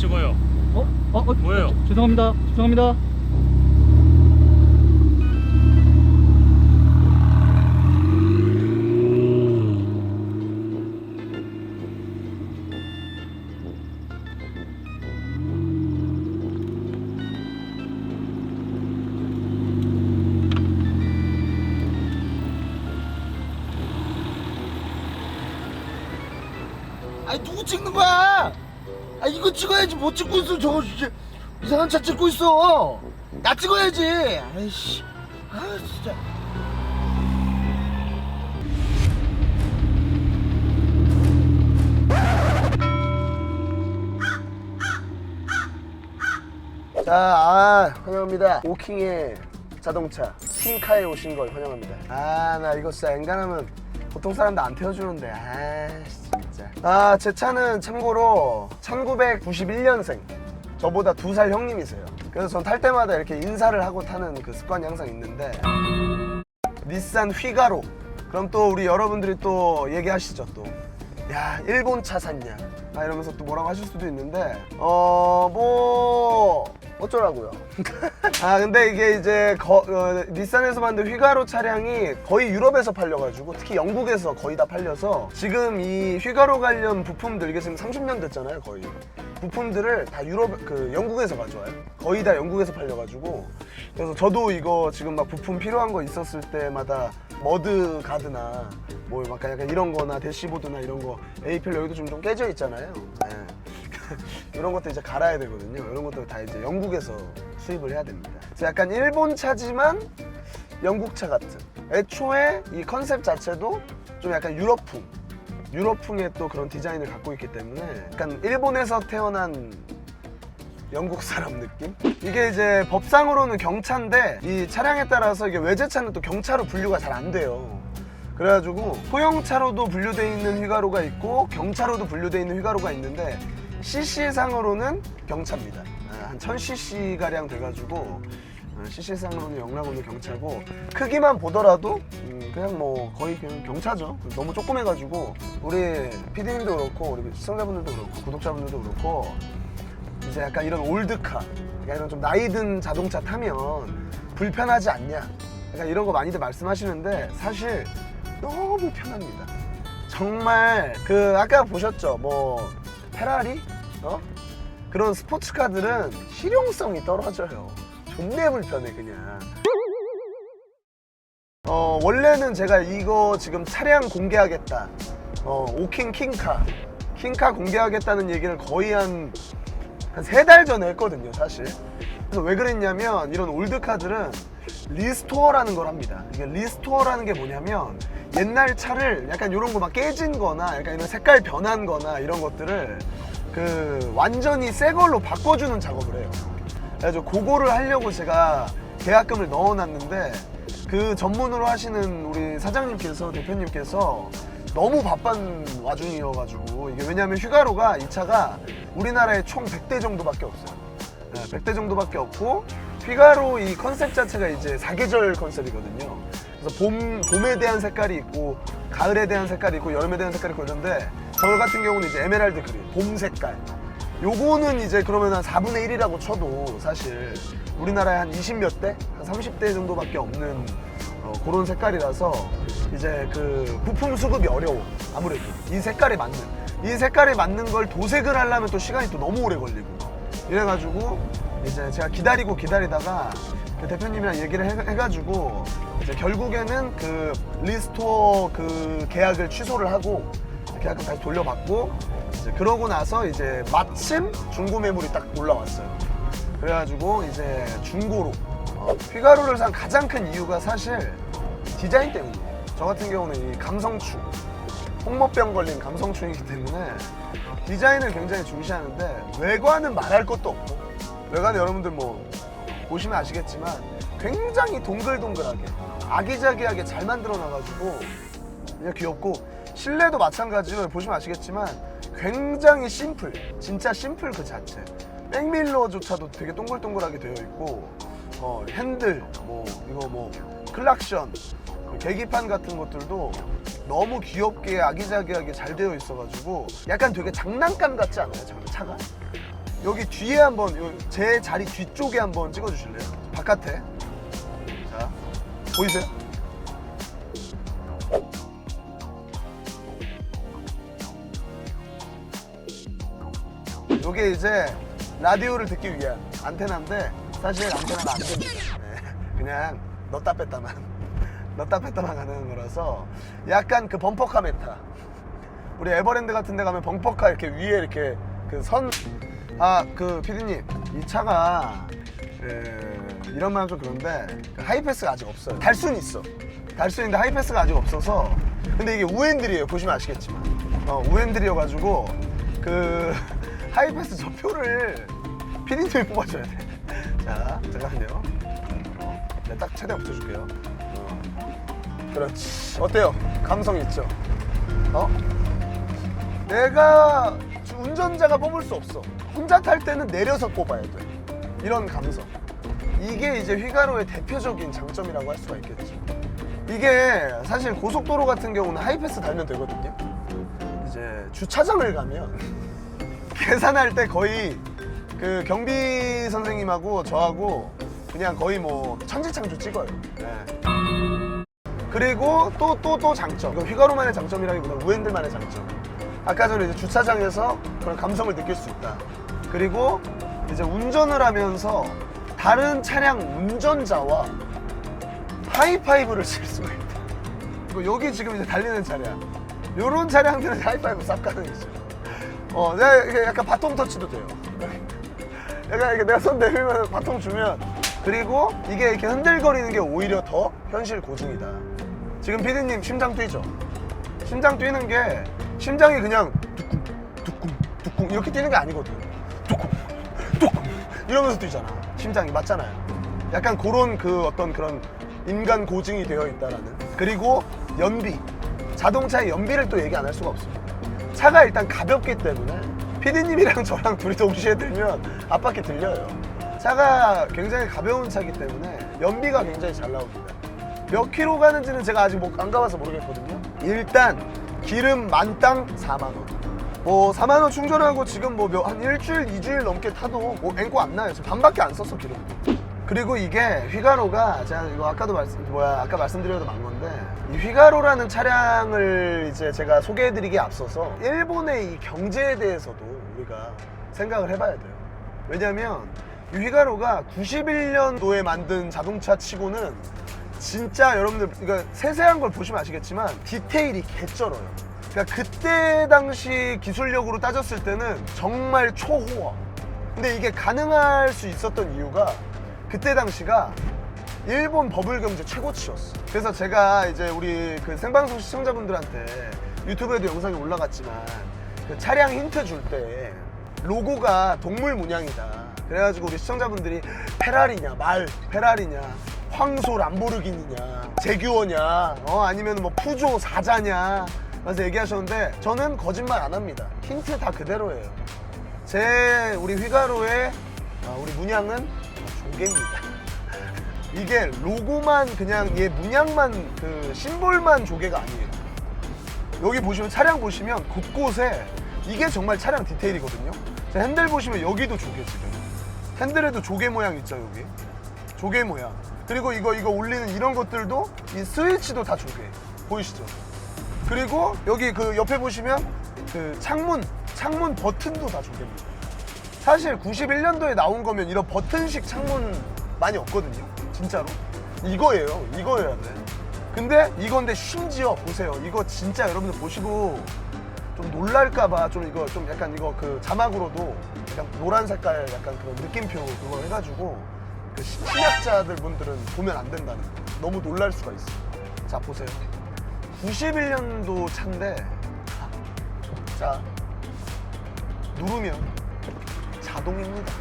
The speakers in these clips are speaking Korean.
왜 찍어요? 어? 어? 어? 뭐예요? 어, 죄송합니다. 죄송합니다. 찍어야지. 못 찍고 있어 저거. 진짜 이상한 차 찍고 있어. 나 찍어야지. 아이씨. 아 진짜. 자, 아, 환영합니다. 오킹의 자동차. 킹카에 오신 걸 환영합니다. 아, 나 이거 진짜 엔간하면 보통 사람들 안 태워주는데, 아, 진짜. 아, 제 차는 참고로 1991년생. 저보다 두 살 형님이세요. 그래서 전 탈 때마다 이렇게 인사를 하고 타는 그 습관이 항상 있는데, 닛산 휘가로. 그럼 또 우리 여러분들이 또 얘기하시죠, 또. 야, 일본 차 샀냐. 아, 이러면서 또 뭐라고 하실 수도 있는데, 어, 뭐, 어쩌라고요. 아, 근데 이게 이제 거, 어, 닛산에서 만든 휘가로 차량이 거의 유럽에서 팔려가지고, 특히 영국에서 거의 다 팔려서, 지금 이 휘가로 관련 부품들, 이게 지금 30년 됐잖아요, 거의. 부품들을 다 유럽, 그, 영국에서 가져와요. 거의 다 영국에서 팔려가지고. 그래서 저도 이거 지금 막 부품 필요한 거 있었을 때마다 머드 가드나 뭐 약간, 약간 이런 거나 대시보드나 이런 거 에이필 여기도 좀, 좀 깨져 있잖아요. 예. 이런 것도 이제 갈아야 되거든요. 이런 것도 다 이제 영국에서 수입을 해야 됩니다. 약간 일본 차지만 영국 차 같은. 애초에 이 컨셉 자체도 좀 약간 유럽풍. 유럽풍의 또 그런 디자인을 갖고 있기 때문에 약간 일본에서 태어난 영국 사람 느낌? 이게 이제 법상으로는 경차인데 이 차량에 따라서 이게 외제차는 또 경차로 분류가 잘 안 돼요. 그래가지고 소형차로도 분류돼 있는 휘가로가 있고 경차로도 분류돼 있는 휘가로가 있는데 CC상으로는 경차입니다. 아, 한 1000cc 가량 돼가지고 CC상으로는 영락오는 경차고 크기만 보더라도 음, 그냥 뭐 거의 그냥 경차죠. 너무 조그매가지고 우리 PD님도 그렇고 우리 시청자분들도 그렇고 구독자분들도 그렇고 이제 약간 이런 올드카, 약간 이런 좀 나이 든 자동차 타면 불편하지 않냐? 약간 이런 거 많이들 말씀하시는데 사실 너무 편합니다. 정말 그 아까 보셨죠? 뭐 페라리, 어? 그런 스포츠카들은 실용성이 떨어져요. 존내 불편해 그냥. 어 원래는 제가 이거 지금 차량 공개하겠다. 어 오킹 킹카, 킹카 공개하겠다는 얘기를 거의 한 한 세 달 전에 했거든요, 사실. 그래서 왜 그랬냐면 이런 올드카들은 리스토어라는 걸 합니다. 이게 리스토어라는 게 뭐냐면 옛날 차를 약간 이런 거 막 깨진 거나 약간 이런 색깔 변한 거나 이런 것들을 그 완전히 새 걸로 바꿔주는 작업을 해요. 그래서 그거를 하려고 제가 계약금을 넣어놨는데 그 전문으로 하시는 우리 사장님께서 대표님께서 너무 바쁜 와중이어가지고 이게 왜냐면 휴가로가 이 차가 우리나라에 총 100대 정도밖에 없어요. 네, 100대 정도밖에 없고 휘가로 이 컨셉 자체가 이제 사계절 컨셉이거든요. 그래서 봄 봄에 대한 색깔이 있고 가을에 대한 색깔이 있고 여름에 대한 색깔이 있고 이런데 저 같은 경우는 이제 에메랄드 그린 봄 색깔. 요거는 이제 그러면 한 4분의 1이라고 쳐도 사실 우리나라에 한 20몇 대, 한 30대 정도밖에 없는 어, 그런 색깔이라서 이제 그 부품 수급이 어려워 아무래도. 이 색깔에 맞는. 이 색깔에 맞는 걸 도색을 하려면 또 시간이 또 너무 오래 걸리고. 이래가지고 이제 제가 기다리고 기다리다가 그 대표님이랑 얘기를 해, 가지고 이제 결국에는 그 리스토어 그 계약을 취소를 하고 계약금 다시 돌려받고 이제 그러고 나서 이제 마침 중고 매물이 딱 올라왔어요. 그래가지고 이제 중고로 어, 휘가로를 산 가장 큰 이유가 사실 디자인 때문이에요. 저 같은 경우는 이 감성충, 홍모병 걸린 감성충이기 때문에 디자인을 굉장히 중시하는데 외관은 말할 것도 없고 외관 여러분들 뭐 보시면 아시겠지만 굉장히 동글동글하게 아기자기하게 잘 만들어 놔가지고 그냥 귀엽고 실내도 마찬가지로 보시면 아시겠지만 굉장히 심플 진짜 심플 그 자체 백밀러조차도 되게 동글동글하게 되어 있고 어, 핸들 뭐 이거 뭐 클락션 계기판 같은 것들도 너무 귀엽게 아기자기하게 잘 되어 있어가지고 약간 되게 장난감 같지 않아요 차- 차가 여기 뒤에 한번 요- 제 자리 뒤쪽에 한번 찍어주실래요? 바깥에. 자 보이세요? 요게 이제 라디오를 듣기 위한 안테나인데 사실 안테나가 안 됩니다. 네, 그냥 넣다 뺐다만 넣다 뺐다만 가는 거라서 약간 그 범퍼카 메타. 우리 에버랜드 같은 데 가면 범퍼카 이렇게 위에 이렇게 그 선 아 그 피디님 이 차가 그 이런 말은 좀 그런데 그 하이패스가 아직 없어요. 달 수는 있어. 달 수 있는데 하이패스가 아직 없어서. 근데 이게 우엔들이에요. 보시면 아시겠지만. 어 우엔들이어 가지고 그 하이패스 저 표를 피디님이 뽑아줘야 돼 자 잠깐만요 어, 네, 딱 최대한 붙여줄게요 어. 그렇지 어때요 감성 있죠 어? 내가 운전자가 뽑을 수 없어. 혼자 탈 때는 내려서 뽑아야 돼. 이런 감성. 이게 이제 휘가로의 대표적인 장점이라고 할 수가 있겠지. 이게 사실 고속도로 같은 경우는 하이패스 달면 되거든요. 이제 주차장을 가면 계산할 때 거의 그 경비 선생님하고 저하고 그냥 거의 뭐 천지창조 찍어요. 네. 그리고 또 또 또 장점. 이거 휘가로만의 장점이라기보다 우엔들만의 장점. 아까 전에 이제 주차장에서 그런 감성을 느낄 수 있다. 그리고 이제 운전을 하면서 다른 차량 운전자와 하이파이브를 칠 수가 있다. 그리고 여기 지금 이제 달리는 차량. 요런 차량들은 하이파이브 쌉 가능이죠. 어, 내가 이게 약간 바통 터치도 돼요. 내가 이게 내가 손 내밀면 바통 주면 그리고 이게 이렇게 흔들거리는 게 오히려 더 현실 고증이다. 지금 피디님 심장 뛰죠? 심장 뛰는 게 심장이 그냥 뚜쿵 뚜쿵 뚜쿵 이렇게 뛰는 게 아니거든. 뚜쿵 뚜쿵 이러면서 뛰잖아. 심장이 맞잖아요. 약간 그런 그 어떤 그런 인간 고증이 되어 있다라는. 그리고 연비. 자동차의 연비를 또 얘기 안 할 수가 없습니다. 차가 일단 가볍기 때문에 피디님이랑 저랑 둘이 동시에 들면 앞바퀴 들려요. 차가 굉장히 가벼운 차기 때문에 연비가 굉장히 잘 나옵니다. 몇 킬로 가는지는 제가 아직 뭐안 가봐서 모르겠거든요. 일단 기름 만땅 4만 원. 뭐 4만 원 충전하고 지금 뭐 한 일주일, 이주일 넘게 타도 뭐 앵고 안 나요. 지금 반밖에 안 썼어 기름도. 그리고 이게 휘가로가 제가 이거 아까도 말씀 뭐야 아까 말씀드려도 만 건데 이 휘가로라는 차량을 이제 제가 소개해드리기에 앞서서 일본의 이 경제에 대해서도 우리가 생각을 해봐야 돼요. 왜냐면 이 휘가로가 91년도에 만든 자동차 치고는 진짜 여러분들 이거 세세한 걸 보시면 아시겠지만 디테일이 개쩔어요. 그러니까 그때 당시 기술력으로 따졌을 때는 정말 초호화. 근데 이게 가능할 수 있었던 이유가 그때 당시가 일본 버블 경제 최고치였어. 그래서 제가 이제 우리 그 생방송 시청자분들한테 유튜브에도 영상이 올라갔지만 그 차량 힌트 줄 때 로고가 동물 문양이다. 그래가지고 우리 시청자분들이 페라리냐 말 페라리냐 황소 람보르기니냐 제규어냐 어 아니면 뭐 푸조 사자냐 그래서 얘기하셨는데 저는 거짓말 안 합니다. 힌트 다 그대로예요. 제 우리 휘가로의 아, 우리 문양은 조개입니다. 이게 로고만 그냥 얘 문양만 그 심볼만 조개가 아니에요. 여기 보시면 차량 보시면 곳곳에 이게 정말 차량 디테일이거든요. 자, 핸들 보시면 여기도 조개 지금. 핸들에도 조개 모양 있죠 여기. 조개 모양. 그리고 이거 이거 올리는 이런 것들도 이 스위치도 다 조개. 보이시죠? 그리고 여기 그 옆에 보시면 그 창문 창문 버튼도 다 조개입니다. 사실 91년도에 나온 거면 이런 버튼식 창문 많이 없거든요. 진짜로. 이거예요. 이거여야 돼. 근데 이건데 심지어 보세요. 이거 진짜 여러분들 보시고 좀 놀랄까봐 좀 이거 좀 약간 이거 그 자막으로도 약간 노란 색깔 약간 그런 느낌표 그거 해가지고 그 심리학자들 분들은 보면 안 된다는 거. 너무 놀랄 수가 있어. 자 보세요. 91년도 차인데 자 누르면 자동입니다.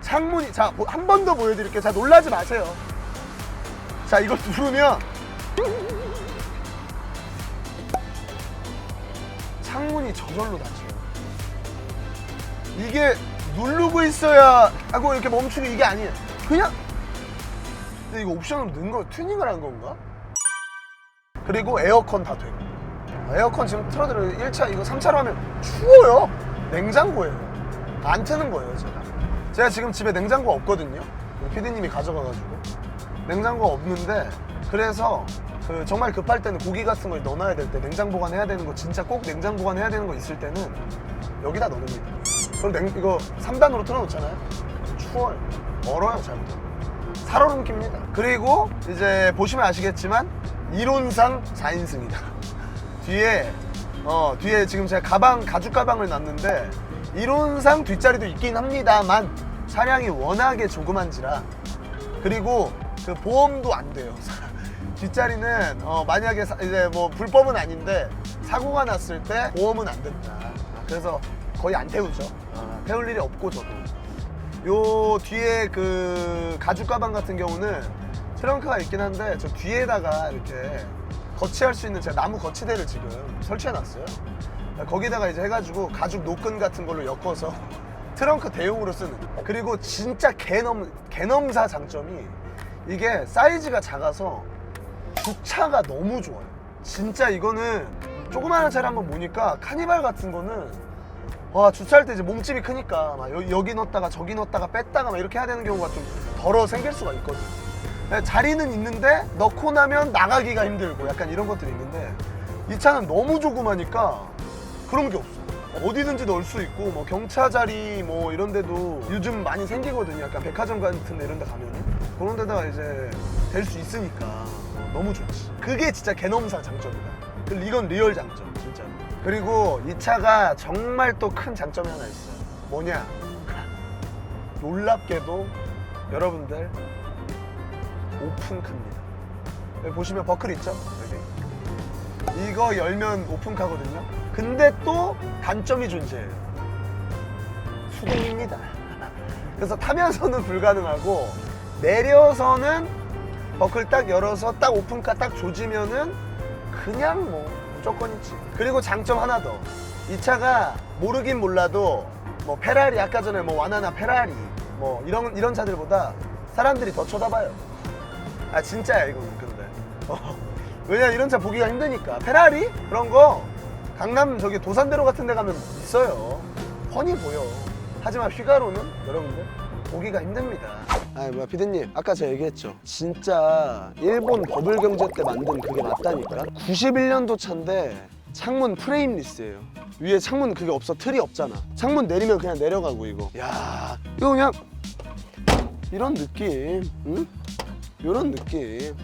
창문이 자 한 번 더 보여드릴게요. 자 놀라지 마세요. 자 이걸 누르면 창문이 저절로 닫혀요. 이게 누르고 있어야 하고 이렇게 멈추고 이게 아니에요. 그냥 근데 이거 옵션으로 넣은 거 튜닝을 한 건가? 그리고 에어컨 다 되고 에어컨 지금 틀어드려요 1차 이거 3차로 하면 추워요 냉장고예요 안 트는 거예요 제가. 제가 지금 집에 냉장고 없거든요. 피디님이 가져가가지고. 냉장고가 없는데 그래서 그 정말 급할 때는 고기 같은 걸 넣어놔야 될 때 냉장 보관해야 되는 거 진짜 꼭 냉장 보관해야 되는 거 있을 때는 여기다 넣습니다. 그럼 냉, 이거 3단으로 틀어놓잖아요. 추워요 얼어요 잘못. 살얼음깁니다. 그리고 이제 보시면 아시겠지만 이론상 4인승이다. 뒤에 어 뒤에 지금 제가 가방 가죽 가방을 놨는데 이론상 뒷자리도 있긴 합니다만 차량이 워낙에 조그만지라 그리고 그 보험도 안 돼요. 뒷자리는 어 만약에 사- 이제 뭐 불법은 아닌데 사고가 났을 때 보험은 안 된다. 아, 그래서 거의 안 태우죠. 아, 태울 일이 없고 저도. 요 뒤에 그 가죽 가방 같은 경우는 트렁크가 있긴 한데 저 뒤에다가 이렇게 거치할 수 있는 제가 나무 거치대를 지금 설치해 놨어요. 거기다가 이제 해가지고 가죽 노끈 같은 걸로 엮어서 트렁크 대용으로 쓰는. 그리고 진짜 개넘 개넘사 장점이 이게 사이즈가 작아서 주차가 너무 좋아요. 진짜 이거는 조그마한 차를 한번 보니까 카니발 같은 거는 와 주차할 때 이제 몸집이 크니까 막 여, 여기 넣었다가 저기 넣었다가 뺐다가 막 이렇게 해야 되는 경우가 좀 덜어 생길 수가 있거든. 네, 자리는 있는데 넣고 나면 나가기가 힘들고 약간 이런 것들이 있는데 이 차는 너무 조그마니까 그런 게 없어. 어디든지 넣을 수 있고 뭐 경차 자리 뭐 이런 데도 요즘 많이 생기거든요. 약간 백화점 같은 데 이런 데 가면은 그런 데다가 이제 될 수 있으니까 어, 너무 좋지. 그게 진짜 개넘사 장점이다. 그 이건 리얼 장점 진짜. 그리고 이 차가 정말 또 큰 장점이 하나 있어요. 뭐냐? 놀랍게도 여러분들 오픈카입니다. 여기 보시면 버클 있죠? 여기. 이거 열면 오픈카거든요. 근데 또 단점이 존재해요. 수동입니다. 그래서 타면서는 불가능하고 내려서는 버클 딱 열어서 딱 오픈카 딱 조지면은 그냥 뭐 무조건 있지. 그리고 장점 하나 더. 이 차가 모르긴 몰라도 뭐 페라리 아까 전에 뭐 와나나 페라리 뭐 이런 이런 차들보다 사람들이 더 쳐다봐요. 아 진짜야 이거는 근데 어, 왜냐 이런 차 보기가 힘드니까 페라리 그런 거 강남 저기 도산대로 같은 데 가면 있어요 훤히 보여 하지만 휘가로는 여러분들 보기가 힘듭니다 아 뭐야 피디님 아까 제가 얘기했죠 진짜 일본 버블 경제 때 만든 그게 맞다니까 91년도 차인데 창문 프레임 리스예요 위에 창문 그게 없어 틀이 없잖아 창문 내리면 그냥 내려가고 이거 야 이거 그냥 이런 느낌 응? 이런 느낌. 예?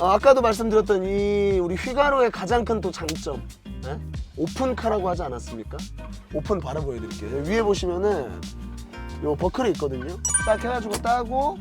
아, 까도 말씀드렸던 이 우리 휘가로의 가장 큰 또 장점. 예? 오픈카라고 하지 않았습니까? 오픈 바로 보여드릴게요. 위에 보시면은 요 버클이 있거든요. 딱 해가지고 따고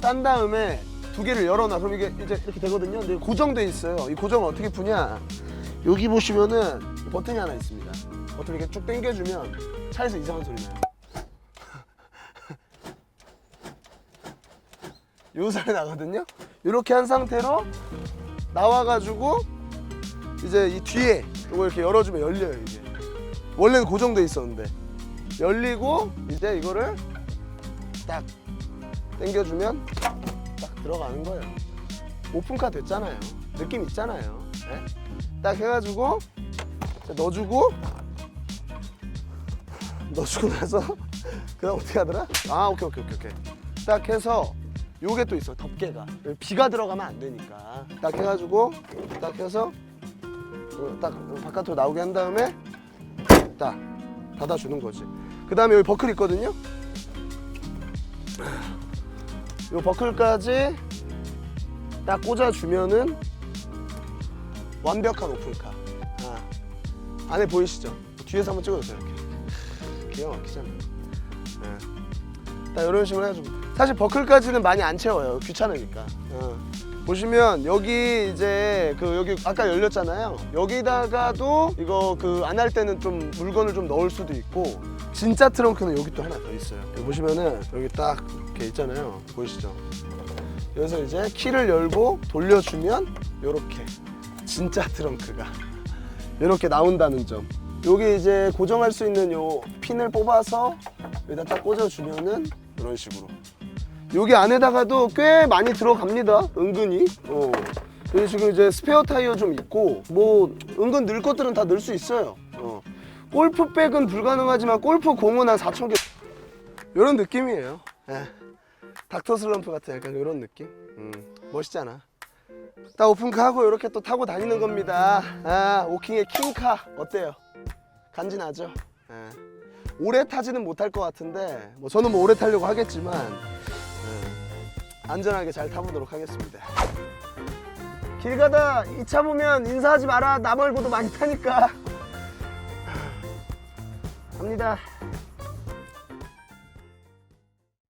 딴 다음에 두 개를 열어놔. 그럼 이게 이제 이렇게 되거든요. 근데 고정돼 있어요. 이 고정을 어떻게 푸냐? 여기 보시면은 버튼이 하나 있습니다. 버튼 이렇게 쭉 당겨주면 차에서 이상한 소리 나요. 요 소리 나거든요. 이렇게 한 상태로 나와가지고 이제 이 뒤에 이거 이렇게 열어주면 열려요 이게. 원래는 고정돼 있었는데 열리고 이제 이거를 딱 당겨주면 딱 들어가는 거예요. 오픈카 됐잖아요. 느낌 있잖아요. 예? 딱 해가지고 넣어주고 넣어주고 나서 그다음 어떻게 하더라? 아 오케이 오케이 오케이 오케이. 딱 해서 요게 또 있어 덮개가 비가 들어가면 안 되니까 딱 해가지고 딱 해서 딱 바깥으로 나오게 한 다음에 딱 닫아주는 거지. 그 다음에 여기 버클 있거든요? 요 버클까지 딱 꽂아주면은 완벽한 오픈카. 아, 안에 보이시죠? 뒤에서 한번 찍어주세요 이렇게. 기가 막히잖아요 네. 딱 이런 식으로 해가지고. 사실 버클까지는 많이 안 채워요. 귀찮으니까. 어. 보시면 여기 이제 그 여기 아까 열렸잖아요 여기다가도 이거 그 안 할 때는 좀 물건을 좀 넣을 수도 있고 진짜 트렁크는 여기 또 하나 더 있어요 여기 보시면은 여기 딱 이렇게 있잖아요 보이시죠 여기서 이제 키를 열고 돌려주면 요렇게 진짜 트렁크가 이렇게 나온다는 점. 요게 이제 고정할 수 있는 요 핀을 뽑아서 여기다 딱 꽂아주면은 이런 식으로. 여기 안에다가도 꽤 많이 들어갑니다. 은근히. 어. 여기 지금 이제 스페어 타이어 좀 있고 뭐 은근 넣을 것들은 다 넣을 수 있어요. 어. 골프백은 불가능하지만 골프 공은 한 4천 개. 이런 느낌이에요. 예. 닥터 슬럼프 같은 약간 이런 느낌. 음, 멋있잖아. 딱 오픈카하고 이렇게 또 타고 다니는 겁니다. 아, 오킹의 킹카 어때요? 간지나죠? 예. 오래 타지는 못할 것 같은데 뭐 저는 뭐 오래 타려고 하겠지만 예. 안전하게 잘 타보도록 하겠습니다. 길 가다 이 차 보면 인사하지 마라. 나 말고도 많이 타니까. 갑니다.